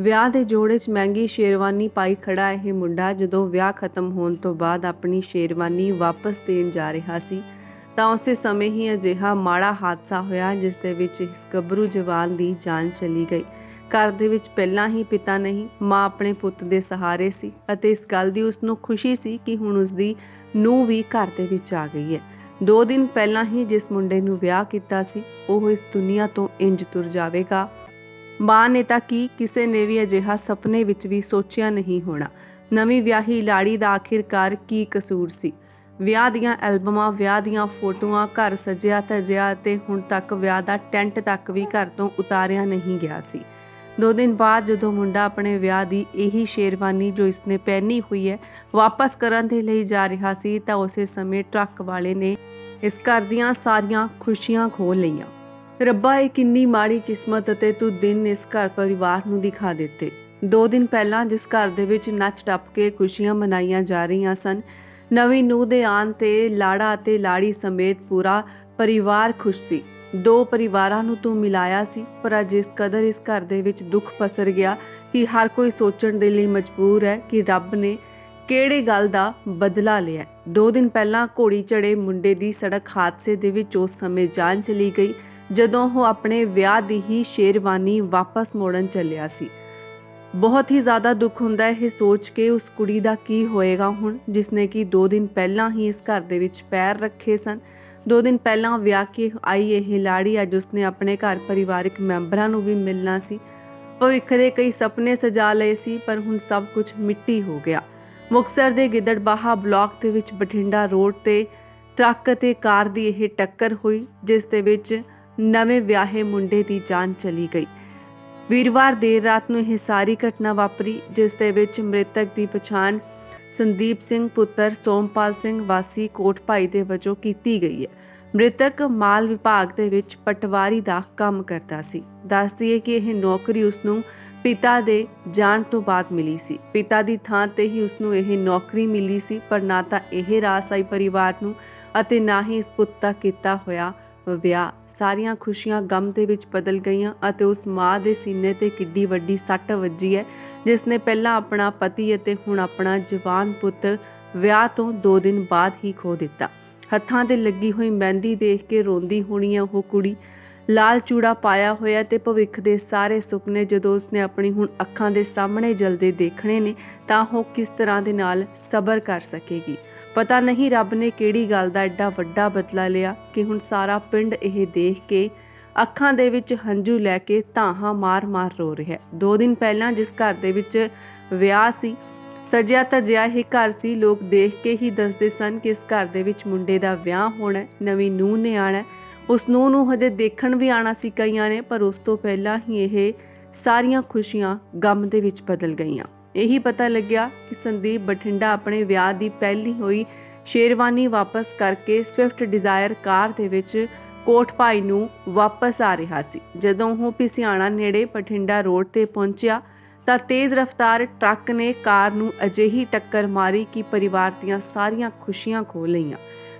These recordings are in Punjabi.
ਵਿਆਹ ਦੇ ਜੋੜੇ 'ਚ ਮਹਿੰਗੀ ਸ਼ੇਰਵਾਨੀ ਪਾਈ ਖੜਾ ਇਹ ਮੁੰਡਾ ਜਦੋਂ ਵਿਆਹ ਖਤਮ ਹੋਣ ਤੋਂ ਬਾਅਦ ਆਪਣੀ ਸ਼ੇਰਵਾਨੀ ਵਾਪਸ ਦੇਣ ਜਾ ਰਿਹਾ ਸੀ, ਤਾਂ ਉਸੇ ਸਮੇਂ ਹੀ ਅਜਿਹਾ ਮਾੜਾ ਹਾਦਸਾ ਹੋਇਆ ਜਿਸ ਦੇ ਵਿੱਚ ਇਸ ਗੱਭਰੂ ਜਵਾਨ ਦੀ ਜਾਨ ਚਲੀ ਗਈ। ਘਰ ਦੇ ਵਿੱਚ ਪਹਿਲਾਂ ਹੀ ਪਿਤਾ ਨਹੀਂ, ਮਾਂ ਆਪਣੇ ਪੁੱਤ ਦੇ ਸਹਾਰੇ ਸੀ ਅਤੇ ਇਸ ਗੱਲ ਦੀ ਉਸ ਨੂੰ ਖੁਸ਼ੀ ਸੀ ਕਿ ਹੁਣ ਉਸ ਦੀ ਨੂੰਹ ਵੀ ਘਰ ਦੇ ਵਿੱਚ ਆ ਗਈ ਹੈ। ਦੋ ਦਿਨ ਪਹਿਲਾਂ ਹੀ ਜਿਸ ਮੁੰਡੇ ਨੂੰ ਵਿਆਹ ਕੀਤਾ ਸੀ, ਉਹ ਇਸ ਦੁਨੀਆ ਤੋਂ ਇੰਜ ਤੁਰ ਜਾਵੇਗਾ। ਮਾਂ ਨੇ ਤਾਂ ਕੀ ਕਿਸੇ ਨੇ ਵੀ ਅਜਿਹਾ ਸੁਪਨੇ ਵਿੱਚ ਵੀ ਸੋਚਿਆ ਨਹੀਂ ਹੋਣਾ। ਨਵੀਂ ਵਿਆਹੀ ਲਾੜੀ ਦਾ ਆਖਿਰਕਾਰ ਕੀ ਕਸੂਰ ਸੀ? ਵਿਆਹ ਦੀਆਂ ਐਲਬਮਾਂ, ਵਿਆਹ ਦੀਆਂ ਫੋਟੋਆਂ, ਘਰ ਸਜਿਆ ਤਜਿਆ ਤੇ ਹੁਣ ਤੱਕ ਵਿਆਹ ਦਾ ਟੈਂਟ ਤੱਕ ਵੀ ਘਰ ਤੋਂ ਉਤਾਰਿਆ ਨਹੀਂ ਗਿਆ ਸੀ। ਦੋ ਦਿਨ ਬਾਅਦ ਜਦੋਂ ਮੁੰਡਾ ਆਪਣੇ ਵਿਆਹ ਦੀ ਇਹੀ ਸ਼ੇਰਵਾਨੀ ਜੋ ਇਸਨੇ ਪਹਿਨੀ ਹੋਈ ਹੈ ਵਾਪਸ ਕਰਨ ਦੇ ਲਈ ਜਾ ਰਿਹਾ ਸੀ ਤਾਂ ਉਸੇ ਸਮੇਂ ਟਰੱਕ ਵਾਲੇ ਨੇ ਇਸ ਘਰ ਦੀਆਂ ਸਾਰੀਆਂ ਖੁਸ਼ੀਆਂ ਖੋਹ ਲਈਆਂ। ਰੱਬਾ, ਇਹ ਕਿੰਨੀ ਮਾੜੀ ਕਿਸਮਤ ਅਤੇ ਤੂੰ ਦਿਨ ਇਸ ਘਰ ਪਰਿਵਾਰ ਨੂੰ ਦਿਖਾ ਦਿੱਤੇ। ਦੋ ਦਿਨ ਪਹਿਲਾਂ ਜਿਸ ਘਰ ਦੇ ਵਿੱਚ ਨੱਚ ਟੱਪ ਕੇ ਖੁਸ਼ੀਆਂ ਮਨਾਈਆਂ ਜਾ ਰਹੀਆਂ ਸਨ, ਨਵੀਂ ਨੂੰਹ ਦੇ ਆਉਣ ਤੇ ਲਾੜਾ ਅਤੇ ਲਾੜੀ ਸਮੇਤ ਪੂਰਾ ਪਰਿਵਾਰ ਖੁਸ਼ ਸੀ। ਦੋ ਪਰਿਵਾਰਾਂ ਨੂੰ ਤੂੰ ਮਿਲਾਇਆ ਸੀ, ਪਰ ਅੱਜ ਇਸ ਕਦਰ ਇਸ ਘਰ ਦੇ ਵਿੱਚ ਦੁੱਖ ਪਸਰ ਗਿਆ ਕਿ ਹਰ ਕੋਈ ਸੋਚਣ ਦੇ ਲਈ ਮਜਬੂਰ ਹੈ ਕਿ ਰੱਬ ਨੇ ਕਿਹੜੇ ਗੱਲ ਦਾ ਬਦਲਾ ਲਿਆ। ਦੋ ਦਿਨ ਪਹਿਲਾਂ ਘੋੜੀ ਚੜੇ ਮੁੰਡੇ ਦੀ ਸੜਕ ਹਾਦਸੇ ਦੇ ਵਿੱਚ ਉਸ ਸਮੇਂ ਜਾਨ ਚਲੀ ਗਈ। ਜਦੋਂ ਉਹ ਆਪਣੇ ਵਿਆਹ ਦੀ ਹੀ ਸ਼ੇਰਵਾਨੀ ਵਾਪਸ ਮੋੜਨ ਚੱਲਿਆ ਸੀ। ਬਹੁਤ ਹੀ ਜ਼ਿਆਦਾ ਦੁੱਖ ਹੁੰਦਾ ਇਹ ਸੋਚ ਕੇ ਉਸ ਕੁੜੀ ਦਾ ਕੀ ਹੋਏਗਾ ਹੁਣ, ਜਿਸਨੇ ਕਿ 2 ਦਿਨ ਪਹਿਲਾਂ ਹੀ ਇਸ ਘਰ ਦੇ ਵਿੱਚ ਪੈਰ ਰੱਖੇ ਸਨ। 2 ਦਿਨ ਪਹਿਲਾਂ ਵਿਆਹ ਕੇ ਆਈ ਇਹ ਲਾੜੀ, ਅੱਜ ਉਸਨੇ ਆਪਣੇ ਘਰ ਪਰਿਵਾਰਿਕ ਮੈਂਬਰਾਂ ਨੂੰ ਵੀ ਮਿਲਣਾ ਸੀ। ਭਵਿੱਖ ਦੇ ਕਈ ਸੁਪਨੇ ਸਜਾ ਲਏ ਸੀ, ਪਰ ਹੁਣ ਸਭ ਕੁਝ ਮਿੱਟੀ ਹੋ ਗਿਆ। ਮੁਕਸਰ ਦੇ ਗਿੱਦੜਬਾਹਾ ਬਲਾਕ ਦੇ ਵਿੱਚ ਬਠਿੰਡਾ ਰੋਡ ਤੇ ਟਰੱਕ ਅਤੇ ਕਾਰ ਦੀ ਇਹ ਟੱਕਰ ਹੋਈ, ਜਿਸ ਦੇ ਵਿੱਚ ਨਵੇਂ ਵਿਆਹੇ ਮੁੰਡੇ ਦੀ ਜਾਨ ਚਲੀ ਗਈ। ਵੀਰਵਾਰ ਦੇਰ ਰਾਤ ਨੂੰ ਇਹ ਸਾਰੀ ਘਟਨਾ ਵਾਪਰੀ, ਜਿਸ ਦੇ ਵਿੱਚ ਮ੍ਰਿਤਕ ਦੀ ਪਛਾਣ ਸੰਦੀਪ ਸਿੰਘ ਪੁੱਤਰ, ਸੋਮਪਾਲ ਸਿੰਘ ਵਾਸੀ ਕੋਟਭਾਈ ਦੇ ਵਜੋਂ ਕੀਤੀ ਗਈ ਹੈ। ਮ੍ਰਿਤਕ ਮਾਲ ਵਿਭਾਗ ਦੇ ਵਿੱਚ ਪਟਵਾਰੀ ਦਾ ਕੰਮ ਕਰਦਾ ਸੀ। ਦੱਸਦੀ ਹੈ ਕਿ ਇਹ ਨੌਕਰੀ ਉਸ ਨੂੰ ਪਿਤਾ ਦੇ ਜਾਣ ਤੋਂ ਬਾਅਦ ਮਿਲੀ ਸੀ। ਪਿਤਾ ਦੀ ਥਾਂ ਤੇ ਹੀ ਉਸ ਨੂੰ ਇਹ ਨੌਕਰੀ ਮਿਲੀ ਸੀ, ਪਰ ਨਾ ਤਾਂ ਇਹ ਰਾਸ ਆਈ ਪਰਿਵਾਰ ਨੂੰ ਅਤੇ ਨਾ ਹੀ ਇਸ ਪੁੱਤ ਦਾ ਕੀਤਾ ਹੋਇਆ ਵਿਆਹ। ਸਾਰੀਆਂ ਖੁਸ਼ੀਆਂ ਗਮ ਦੇ ਵਿੱਚ ਬਦਲ ਗਈਆਂ ਅਤੇ ਉਸ ਮਾਂ ਦੇ ਸੀਨੇ ਤੇ ਕਿੱਡੀ ਵੱਡੀ ਸੱਟ ਵੱਜੀ ਹੈ, ਜਿਸ ਨੇ ਪਹਿਲਾਂ ਆਪਣਾ ਪਤੀ ਅਤੇ ਹੁਣ ਆਪਣਾ ਜਵਾਨ ਪੁੱਤ ਵਿਆਹ ਤੋਂ 2 ਦਿਨ ਬਾਅਦ ਹੀ ਖੋ ਦਿੱਤਾ। ਹੱਥਾਂ ਤੇ ਲੱਗੀ ਹੋਈ ਮਹਿੰਦੀ ਦੇਖ ਕੇ ਰੋਂਦੀ ਹੋਣੀ ਹੈ ਉਹ ਕੁੜੀ। ਲਾਲ ਚੂੜਾ ਪਾਇਆ ਹੋਇਆ ਤੇ ਭਵਿੱਖ ਦੇ ਸਾਰੇ ਸੁਪਨੇ ਜਦੋਂ ਉਸਨੇ ਆਪਣੀ ਹੁਣ ਅੱਖਾਂ ਦੇ ਸਾਹਮਣੇ ਜਲਦੇ ਦੇਖਣੇ ਨੇ, ਤਾਂ ਉਹ ਕਿਸ ਤਰ੍ਹਾਂ ਦੇ ਨਾਲ ਸਬਰ ਕਰ ਸਕੇਗੀ। ਪਤਾ ਨਹੀਂ ਰੱਬ ਨੇ ਕਿਹੜੀ ਗੱਲ ਦਾ ਐਡਾ ਵੱਡਾ ਬਦਲਾ ਲਿਆ ਕਿ ਹੁਣ ਸਾਰਾ ਪਿੰਡ ਇਹ ਦੇਖ ਕੇ ਅੱਖਾਂ ਦੇ ਵਿੱਚ ਹੰਝੂ ਲੈ ਕੇ ਧਾਹਾਂ ਮਾਰ-ਮਾਰ ਰੋ ਰਿਹਾ ਹੈ। ਦੋ ਦਿਨ ਪਹਿਲਾਂ ਜਿਸ ਘਰ ਦੇ ਵਿੱਚ ਵਿਆਹ ਸੀ, ਸਜਿਆ ਤਜਿਆ ਇਹ ਘਰ ਸੀ, ਲੋਕ ਦੇਖ ਕੇ ਹੀ ਦੱਸਦੇ ਸਨ ਕਿ ਇਸ ਘਰ ਦੇ ਵਿੱਚ ਮੁੰਡੇ ਦਾ ਵਿਆਹ ਹੋਣਾ ਨਵੀਂ ਨੂੰਹ ਨੇ ਆਣਾ ਉਸ ਨੂੰਹ ਨੂੰ ਹਜੇ ਦੇਖਣ ਵੀ ਆਣਾ ਸੀ ਕਈਆਂ ਨੇ, ਪਰ ਉਸ ਤੋਂ ਪਹਿਲਾਂ ਹੀ ਇਹ ਸਾਰੀਆਂ ਖੁਸ਼ੀਆਂ ਗਮ ਦੇ ਵਿੱਚ ਬਦਲ ਗਈਆਂ। ਇਹੀ ਪਤਾ ਲੱਗਿਆ ਕਿ ਸੰਦੀਪ ਬਠਿੰਡਾ ਆਪਣੇ ਵਿਆਹ ਦੀ ਪਹਿਲੀ ਹੋਈ ਸ਼ੇਰਵਾਨੀ ਵਾਪਸ ਕਰਕੇ ਸਵਿਫਟ ਡਿਜ਼ਾਇਰ ਕਾਰ ਦੇ ਵਿੱਚ ਕੋਟਭਾਈ ਨੂੰ ਵਾਪਸ ਆ ਰਿਹਾ ਸੀ। ਜਦੋਂ ਉਹ ਪਿਸਿਆਣਾ ਨੇੜੇ ਬਠਿੰਡਾ ਰੋਡ ਤੇ ਪਹੁੰਚਿਆ ਤਾਂ ਤੇਜ਼ ਰਫ਼ਤਾਰ ਟਰੱਕ ਨੇ ਕਾਰ ਨੂੰ ਅਜਿਹੀ ਟੱਕਰ ਮਾਰੀ ਕਿ ਪਰਿਵਾਰ ਦੀਆਂ ਸਾਰੀਆਂ ਖੁਸ਼ੀਆਂ ਖੋ ਲਈਆਂ।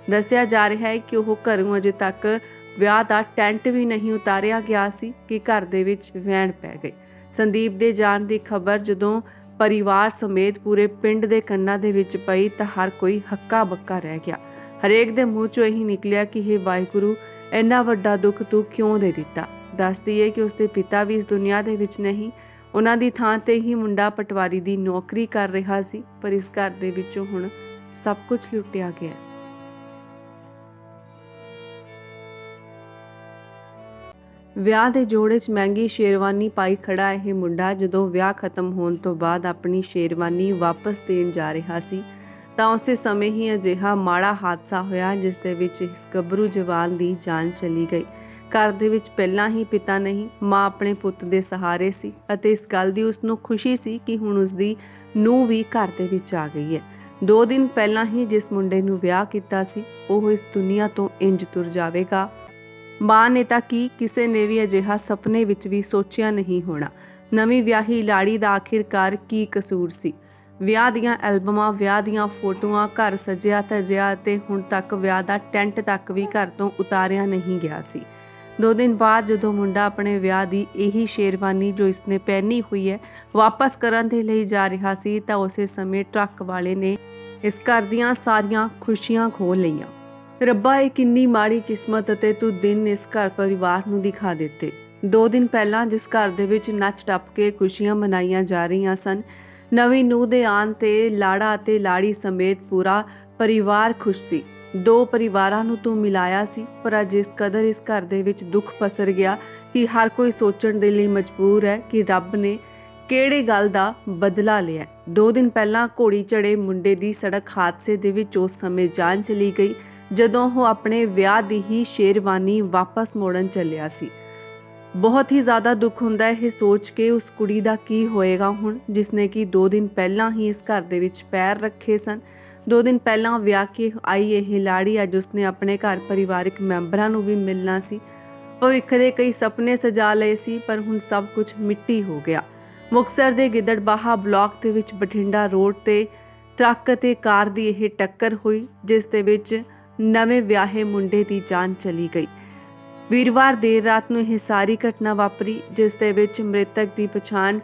ਦੱਸਿਆ ਜਾ ਰਿਹਾ ਹੈ ਕਿ ਉਹ ਘਰੋਂ ਅਜੇ ਤੱਕ ਵਿਆਹ ਦਾ ਟੈਂਟ ਵੀ ਨਹੀਂ ਉਤਾਰਿਆ ਗਿਆ ਸੀ ਕਿ ਘਰ ਦੇ ਵਿੱਚ ਵਹਿਣ ਪੈ ਗਈ ਸੰਦੀਪ ਦੇ ਜਾਣ ਦੀ ਖਬਰ ਜਦੋਂ ਪਰਿਵਾਰ ਸਮੇਤ ਪੂਰੇ ਪਿੰਡ ਦੇ ਕੰਨਾਂ ਦੇ ਵਿੱਚ ਪਈ ਤਾਂ ਹਰ ਕੋਈ ਹੱਕਾ ਬੱਕਾ ਰਹਿ ਗਿਆ। ਹਰੇਕ ਦੇ ਮੂੰਹ ਚੋਂ ਇਹੀ ਨਿਕਲਿਆ ਕਿ ਇਹ ਵਾਹਿਗੁਰੂ, ਇੰਨਾ ਵੱਡਾ ਦੁੱਖ ਤੂੰ ਕਿਉਂ ਦੇ ਦਿੱਤਾ? ਦੱਸਦੀ ਹੈ ਕਿ ਉਸਦੇ ਪਿਤਾ ਵੀ ਇਸ ਦੁਨੀਆ ਦੇ ਵਿੱਚ ਨਹੀਂ, ਉਹਨਾਂ ਦੀ ਥਾਂ ਤੇ ਹੀ ਮੁੰਡਾ ਪਟਵਾਰੀ ਦੀ ਨੌਕਰੀ ਕਰ ਰਿਹਾ ਸੀ, ਪਰ ਇਸ ਘਰ ਦੇ ਵਿੱਚੋਂ ਹੁਣ ਸਭ ਕੁਝ ਲੁੱਟਿਆ ਗਿਆ। ਵਿਆਹ ਦੇ ਜੋੜੇ 'ਚ ਮਹਿੰਗੀ ਸ਼ੇਰਵਾਨੀ ਪਾਈ ਖੜਾ ਇਹ ਮੁੰਡਾ ਜਦੋਂ ਵਿਆਹ ਖਤਮ ਹੋਣ ਤੋਂ ਬਾਅਦ ਆਪਣੀ ਸ਼ੇਰਵਾਨੀ ਵਾਪਸ ਦੇਣ ਜਾ ਰਿਹਾ ਸੀ, ਤਾਂ ਉਸੇ ਸਮੇਂ ਹੀ ਅਜਿਹਾ ਮਾੜਾ ਹਾਦਸਾ ਹੋਇਆ ਜਿਸ ਦੇ ਵਿੱਚ ਇਸ ਗੱਭਰੂ ਜਵਾਨ ਦੀ ਜਾਨ ਚਲੀ ਗਈ। ਘਰ ਦੇ ਵਿੱਚ ਪਹਿਲਾਂ ਹੀ ਪਿਤਾ ਨਹੀਂ, ਮਾਂ ਆਪਣੇ ਪੁੱਤ ਦੇ ਸਹਾਰੇ ਸੀ ਅਤੇ ਇਸ ਗੱਲ ਦੀ ਉਸ ਨੂੰ ਖੁਸ਼ੀ ਸੀ ਕਿ ਹੁਣ ਉਸ ਦੀ ਨੂੰਹ ਵੀ ਘਰ ਦੇ ਵਿੱਚ ਆ ਗਈ ਹੈ। ਦੋ ਦਿਨ ਪਹਿਲਾਂ ਹੀ ਜਿਸ ਮੁੰਡੇ ਨੂੰ ਵਿਆਹ ਕੀਤਾ ਸੀ, ਉਹ ਇਸ ਦੁਨੀਆ ਤੋਂ ਇੰਜ ਤੁਰ ਜਾਵੇਗਾ। ਮਾਂ ਨੇ ਤਾਂ ਕੀ ਕਿਸੇ ਨੇ ਵੀ ਅਜਿਹਾ ਸੁਪਨੇ ਵਿੱਚ ਵੀ ਸੋਚਿਆ ਨਹੀਂ ਹੋਣਾ। ਨਵੀਂ ਵਿਆਹੀ ਲਾੜੀ ਦਾ ਆਖਿਰਕਾਰ ਕੀ ਕਸੂਰ ਸੀ? ਵਿਆਹ ਦੀਆਂ ਐਲਬਮਾਂ, ਵਿਆਹ ਦੀਆਂ ਫੋਟੋਆਂ, ਘਰ ਸਜਿਆ ਤਜਿਆ ਤੇ ਹੁਣ ਤੱਕ ਵਿਆਹ ਦਾ ਟੈਂਟ ਤੱਕ ਵੀ ਘਰ ਤੋਂ ਉਤਾਰਿਆ ਨਹੀਂ ਗਿਆ ਸੀ। ਦੋ ਦਿਨ ਬਾਅਦ ਜਦੋਂ ਮੁੰਡਾ ਆਪਣੇ ਵਿਆਹ ਦੀ ਇਹੀ ਸ਼ੇਰਵਾਨੀ ਜੋ ਇਸਨੇ ਪਹਿਨੀ ਹੋਈ ਹੈ ਵਾਪਸ ਕਰਨ ਦੇ ਲਈ ਜਾ ਰਿਹਾ ਸੀ ਤਾਂ ਉਸੇ ਸਮੇਂ ਟਰੱਕ ਵਾਲੇ ਨੇ ਇਸ ਘਰ ਦੀਆਂ ਸਾਰੀਆਂ ਖੁਸ਼ੀਆਂ ਖੋਹ ਲਈਆਂ। ਰੱਬਾ, ਇਹ ਕਿੰਨੀ ਮਾੜੀ ਕਿਸਮਤ ਅਤੇ ਤੂੰ ਦਿਨ ਇਸ ਘਰ ਪਰਿਵਾਰ ਨੂੰ ਦਿਖਾ ਦਿੱਤੇ। ਦੋ ਦਿਨ ਪਹਿਲਾਂ ਜਿਸ ਘਰ ਦੇ ਵਿੱਚ ਨੱਚ ਟੱਪ ਕੇ ਖੁਸ਼ੀਆਂ ਮਨਾਈਆਂ ਜਾ ਰਹੀਆਂ ਸਨ, ਨਵੀਂ ਨੂੰਹ ਦੇ ਆਉਣ ਤੇ ਲਾੜਾ ਅਤੇ ਲਾੜੀ ਸਮੇਤ ਪੂਰਾ ਪਰਿਵਾਰ ਖੁਸ਼ ਸੀ। ਦੋ ਪਰਿਵਾਰਾਂ ਨੂੰ ਤੂੰ ਮਿਲਾਇਆ ਸੀ, ਪਰ ਅੱਜ ਇਸ ਕਦਰ ਇਸ ਘਰ ਦੇ ਵਿੱਚ ਦੁੱਖ ਪਸਰ ਗਿਆ ਕਿ ਹਰ ਕੋਈ ਸੋਚਣ ਦੇ ਲਈ ਮਜਬੂਰ ਹੈ ਕਿ ਰੱਬ ਨੇ ਕਿਹੜੇ ਗੱਲ ਦਾ ਬਦਲਾ ਲਿਆ। ਦੋ ਦਿਨ ਪਹਿਲਾਂ ਘੋੜੀ ਚੜੇ ਮੁੰਡੇ ਦੀ ਸੜਕ ਹਾਦਸੇ ਦੇ ਵਿੱਚ ਉਸ ਸਮੇਂ ਜਾਨ ਚਲੀ ਗਈ। ਜਦੋਂ ਉਹ ਆਪਣੇ ਵਿਆਹ ਦੀ ਹੀ ਸ਼ੇਰਵਾਨੀ ਵਾਪਸ ਮੋੜਨ ਚੱਲਿਆ ਸੀ। ਬਹੁਤ ਹੀ ਜ਼ਿਆਦਾ ਦੁੱਖ ਹੁੰਦਾ ਇਹ ਸੋਚ ਕੇ ਉਸ ਕੁੜੀ ਦਾ ਕੀ ਹੋਏਗਾ ਹੁਣ, ਜਿਸਨੇ ਕਿ 2 ਦਿਨ ਪਹਿਲਾਂ ਹੀ ਇਸ ਘਰ ਦੇ ਵਿੱਚ ਪੈਰ ਰੱਖੇ ਸਨ। 2 ਦਿਨ ਪਹਿਲਾਂ ਵਿਆਹ ਕੇ ਆਈ ਇਹ ਲਾੜੀ, ਅੱਜ ਉਸਨੇ ਆਪਣੇ ਘਰ ਪਰਿਵਾਰਿਕ ਮੈਂਬਰਾਂ ਨੂੰ ਵੀ ਮਿਲਣਾ ਸੀ। ਭਵਿੱਖ ਦੇ ਕਈ ਸੁਪਨੇ ਸਜਾ ਲਏ ਸੀ, ਪਰ ਹੁਣ ਸਭ ਕੁਝ ਮਿੱਟੀ ਹੋ ਗਿਆ। ਮੁਕਸਰ ਦੇ ਗਿੱਦੜਬਾਹਾ ਬਲਾਕ ਦੇ ਵਿੱਚ ਬਠਿੰਡਾ ਰੋਡ ਤੇ ਟਰੱਕ ਅਤੇ ਕਾਰ ਦੀ ਇਹ ਟੱਕਰ ਹੋਈ, ਜਿਸ ਦੇ ਵਿੱਚ ਨਵੇਂ ਵਿਆਹੇ ਮੁੰਡੇ ਦੀ ਜਾਨ ਚਲੀ ਗਈ। ਵੀਰਵਾਰ ਦੇਰ ਰਾਤ ਨੂੰ ਇਹ ਸਾਰੀ ਘਟਨਾ ਵਾਪਰੀ, ਜਿਸ ਦੇ ਵਿੱਚ ਮ੍ਰਿਤਕ ਦੀ ਪਛਾਣ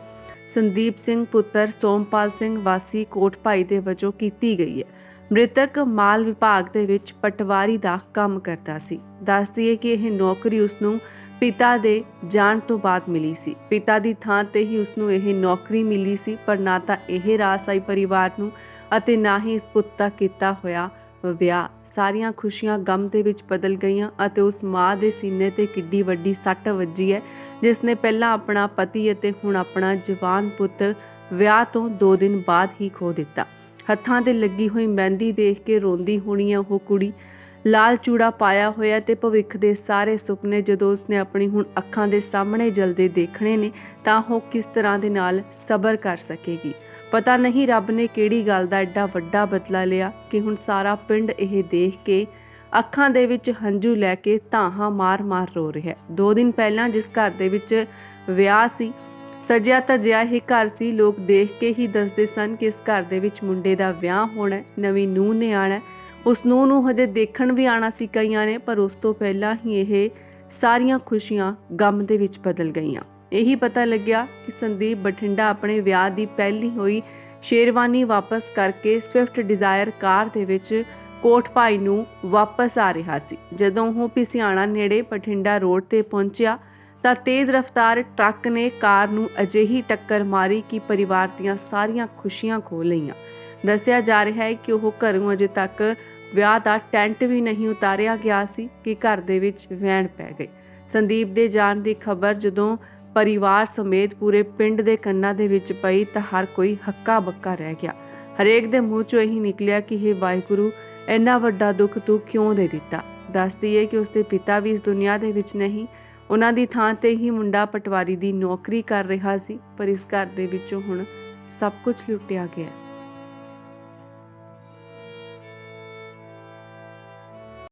ਸੰਦੀਪ ਸਿੰਘ ਪੁੱਤਰ, ਸੋਮਪਾਲ ਸਿੰਘ ਵਾਸੀ ਕੋਟਭਾਈ ਦੇ ਵਜੋਂ ਕੀਤੀ ਗਈ ਹੈ। ਮ੍ਰਿਤਕ ਮਾਲ ਵਿਭਾਗ ਦੇ ਵਿੱਚ ਪਟਵਾਰੀ ਦਾ ਕੰਮ ਕਰਦਾ ਸੀ। ਦੱਸਦੀ ਹੈ ਕਿ ਇਹ ਨੌਕਰੀ ਉਸ ਨੂੰ ਪਿਤਾ ਦੇ ਜਾਣ ਤੋਂ ਬਾਅਦ ਮਿਲੀ ਸੀ। ਪਿਤਾ ਦੀ ਥਾਂ ਤੇ ਹੀ ਉਸ ਨੂੰ ਇਹ ਨੌਕਰੀ ਮਿਲੀ ਸੀ, ਪਰ ਨਾ ਤਾਂ ਇਹ ਰਾਸ ਆਈ ਪਰਿਵਾਰ ਨੂੰ ਅਤੇ ਨਾ ਹੀ ਇਸ ਪੁੱਤ ਦਾ ਕੀਤਾ ਹੋਇਆ ਵਿਆਹ। ਸਾਰੀਆਂ ਖੁਸ਼ੀਆਂ ਗਮ ਦੇ ਵਿੱਚ ਬਦਲ ਗਈਆਂ ਅਤੇ ਉਸ ਮਾਂ ਦੇ ਸੀਨੇ ਤੇ ਕਿੱਡੀ ਵੱਡੀ ਸੱਟ ਵੱਜੀ ਹੈ, ਜਿਸ ਨੇ ਪਹਿਲਾਂ ਆਪਣਾ ਪਤੀ ਅਤੇ ਹੁਣ ਆਪਣਾ ਜਵਾਨ ਪੁੱਤ ਵਿਆਹ ਤੋਂ 2 ਦਿਨ ਬਾਅਦ ਹੀ ਖੋ ਦਿੱਤਾ। ਹੱਥਾਂ ਤੇ ਲੱਗੀ ਹੋਈ ਮਹਿੰਦੀ ਦੇਖ ਕੇ ਰੋਂਦੀ ਹੋਣੀ ਹੈ ਉਹ ਕੁੜੀ। ਲਾਲ ਚੂੜਾ ਪਾਇਆ ਹੋਇਆ ਤੇ ਭਵਿੱਖ ਦੇ ਸਾਰੇ ਸੁਪਨੇ ਜਦੋਂ ਉਸਨੇ ਆਪਣੀ ਹੁਣ ਅੱਖਾਂ ਦੇ ਸਾਹਮਣੇ ਜਲਦੇ ਦੇਖਣੇ ਨੇ, ਤਾਂ ਉਹ ਕਿਸ ਤਰ੍ਹਾਂ ਦੇ ਨਾਲ ਸਬਰ ਕਰ ਸਕੇਗੀ। ਪਤਾ ਨਹੀਂ ਰੱਬ ਨੇ ਕਿਹੜੀ ਗੱਲ ਦਾ ਐਡਾ ਵੱਡਾ ਬਦਲਾ ਲਿਆ ਕਿ ਹੁਣ ਸਾਰਾ ਪਿੰਡ ਇਹ ਦੇਖ ਕੇ ਅੱਖਾਂ ਦੇ ਵਿੱਚ ਹੰਝੂ ਲੈ ਕੇ ਧਾਹਾਂ ਮਾਰ-ਮਾਰ ਰੋ ਰਿਹਾ ਹੈ। ਦੋ ਦਿਨ ਪਹਿਲਾਂ ਜਿਸ ਘਰ ਦੇ ਵਿੱਚ ਵਿਆਹ ਸੀ, ਸਜਿਆ ਤਜਿਆ ਇਹ ਘਰ ਸੀ, ਲੋਕ ਦੇਖ ਕੇ ਹੀ ਦੱਸਦੇ ਸਨ ਕਿ ਇਸ ਘਰ ਦੇ ਵਿੱਚ ਮੁੰਡੇ ਦਾ ਵਿਆਹ ਹੋਣਾ ਨਵੀਂ ਨੂੰਹ ਨੇ ਆਣਾ ਉਸ ਨੂੰਹ ਨੂੰ ਹਜੇ ਦੇਖਣ ਵੀ ਆਣਾ ਸੀ ਕਈਆਂ ਨੇ, ਪਰ ਉਸ ਤੋਂ ਪਹਿਲਾਂ ਹੀ ਇਹ ਸਾਰੀਆਂ ਖੁਸ਼ੀਆਂ ਗਮ ਦੇ ਵਿੱਚ ਬਦਲ ਗਈਆਂ। ਇਹੀ ਪਤਾ ਲੱਗਿਆ ਕਿ ਸੰਦੀਪ ਬਠਿੰਡਾ ਆਪਣੇ ਵਿਆਹ ਦੀ ਪਹਿਲੀ ਹੋਈ ਸ਼ੇਰਵਾਨੀ ਵਾਪਸ ਕਰਕੇ ਸਵਿਫਟ ਡਿਜ਼ਾਇਰ ਕਾਰ ਦੇ ਵਿੱਚ ਕੋਟਭਾਈ ਨੂੰ ਵਾਪਸ ਆ ਰਿਹਾ ਸੀ। ਜਦੋਂ ਉਹ ਪਿਸਿਆਣਾ ਨੇੜੇ ਬਠਿੰਡਾ ਰੋਡ ਤੇ ਪਹੁੰਚਿਆ ਤਾਂ ਤੇਜ਼ ਰਫ਼ਤਾਰ ਟਰੱਕ ਨੇ ਕਾਰ ਨੂੰ ਅਜਿਹੀ ਟੱਕਰ ਮਾਰੀ ਕਿ ਪਰਿਵਾਰ ਦੀਆਂ ਸਾਰੀਆਂ ਖੁਸ਼ੀਆਂ ਖੋ ਲਈਆਂ। ਦੱਸਿਆ ਜਾ ਰਿਹਾ ਹੈ ਕਿ ਉਹ ਘਰੋਂ ਅਜੇ ਤੱਕ ਵਿਆਹ ਦਾ ਟੈਂਟ ਵੀ ਨਹੀਂ ਉਤਾਰਿਆ ਗਿਆ ਸੀ ਕਿ ਘਰ ਦੇ ਵਿੱਚ ਵਹਿਣ ਪੈ ਗਈ ਸੰਦੀਪ ਦੇ ਜਾਣ ਦੀ ਖਬਰ ਜਦੋਂ ਪਰਿਵਾਰ ਸਮੇਤ ਪੂਰੇ ਪਿੰਡ ਦੇ ਕੰਨਾਂ ਦੇ ਵਿੱਚ ਪਈ ਤਾਂ ਹਰ ਕੋਈ ਹੱਕਾ ਬੱਕਾ ਰਹਿ ਗਿਆ। ਹਰੇਕ ਦੇ ਮੂੰਹ ਚੋਂ ਇਹੀ ਨਿਕਲਿਆ ਕਿ ਇਹ ਵਾਹਿਗੁਰੂ, ਇੰਨਾ ਵੱਡਾ ਦੁੱਖ ਤੂੰ ਕਿਉਂ ਦੇ ਦਿੱਤਾ? ਦੱਸਦੀ ਹੈ ਕਿ ਉਸਦੇ ਪਿਤਾ ਵੀ ਇਸ ਦੁਨੀਆ ਦੇ ਵਿੱਚ ਨਹੀਂ, ਉਹਨਾਂ ਦੀ ਥਾਂ ਤੇ ਹੀ ਮੁੰਡਾ ਪਟਵਾਰੀ ਦੀ ਨੌਕਰੀ ਕਰ ਰਿਹਾ ਸੀ, ਪਰ ਇਸ ਘਰ ਦੇ ਵਿੱਚੋਂ ਹੁਣ ਸਭ ਕੁਝ ਲੁੱਟਿਆ ਗਿਆ।